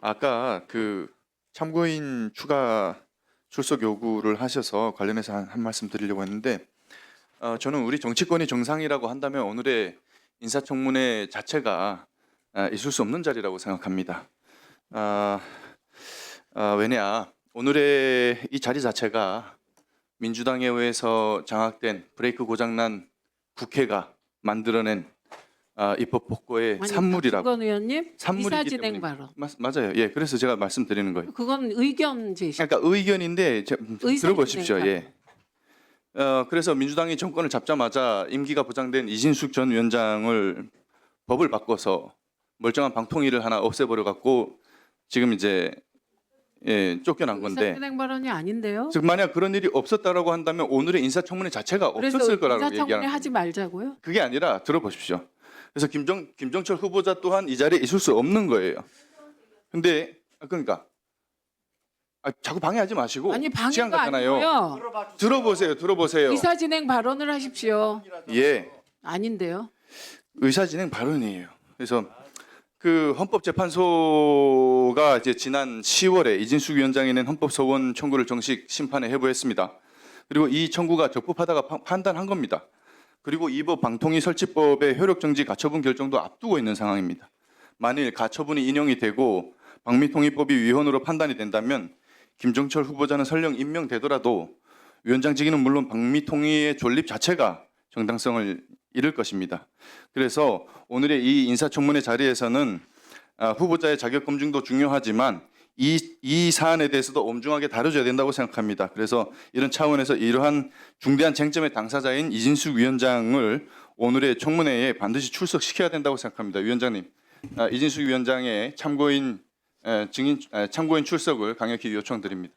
아까 그 참고인 추가 출석 요구를 하셔서 관련해서 한, 한 말씀 드리려고 했는데 어, 저는 우리 정치권이 정상이라고 한다면 오늘의 인사청문회 자체가 아, 있을 수 없는 자리라고 생각합니다. 아, 아, 왜냐 오늘의 이 자리 자체가 민주당에 의해서 장악된 브레이크 고장난 국회가 만들어낸 아, 입법 복고의 아니, 산물이라고 의원님 산물이기 이사 진행 때문에. 발언. 맞아요. 예, 그래서 제가 말씀드리는 거예요. 그건 의견 제시. 그러니까 의견인데 제, 의사 들어보십시오. 예. 어, 그래서 민주당이 정권을 잡자마자 임기가 보장된 이진숙 전 위원장을 법을 바꿔서 멀쩡한 방통위를 하나 없애버려 갖고 지금 이제 예, 쫓겨난 의사 건데 진행 발언이 아닌데요. 즉 만약 그런 일이 없었다라고 한다면 오늘의 인사청문회 자체가 그래서 없었을 거라고 인사청문회 얘기하는 하지 말자고요. 그게 아니라 들어보십시오. 그래서 김정 김정철 후보자 또한 이 자리에 있을 수 없는 거예요. 근데 아, 그러니까 아, 자꾸 방해하지 마시고 아니 시간 방해가. 아니고요. 들어보세요. 들어보세요. 의사 진행 발언을 하십시오. 예, 아닌데요. 의사 진행 발언이에요. 그래서 그 헌법재판소가 이제 지난 10월에 이진숙 위원장이 낸 헌법소원 청구를 정식 심판에 회부했습니다. 그리고 이 청구가 적법하다가 파- 판단한 겁니다. 그리고 이 법 방통위 설치법의 효력 정지 가처분 결정도 앞두고 있는 상황입니다. 만일 가처분이 인용이 되고 방미통일법이 위헌으로 판단이 된다면 김정철 후보자는 설령 임명되더라도 위원장직위는 물론 방미통일의 존립 자체가 정당성을 잃을 것입니다. 그래서 오늘의 이 인사청문회 자리에서는 아, 후보자의 자격 검증도 중요하지만 이, 이 사안에 대해서도 엄중하게 다뤄줘야 된다고 생각합니다. 그래서 이런 차원에서 이러한 중대한 쟁점의 당사자인 이진숙 위원장을 오늘의 청문회에 반드시 출석시켜야 된다고 생각합니다. 위원장님, 아, 이진숙 위원장의 참고인 에, 증인 에, 참고인 출석을 강력히 요청드립니다.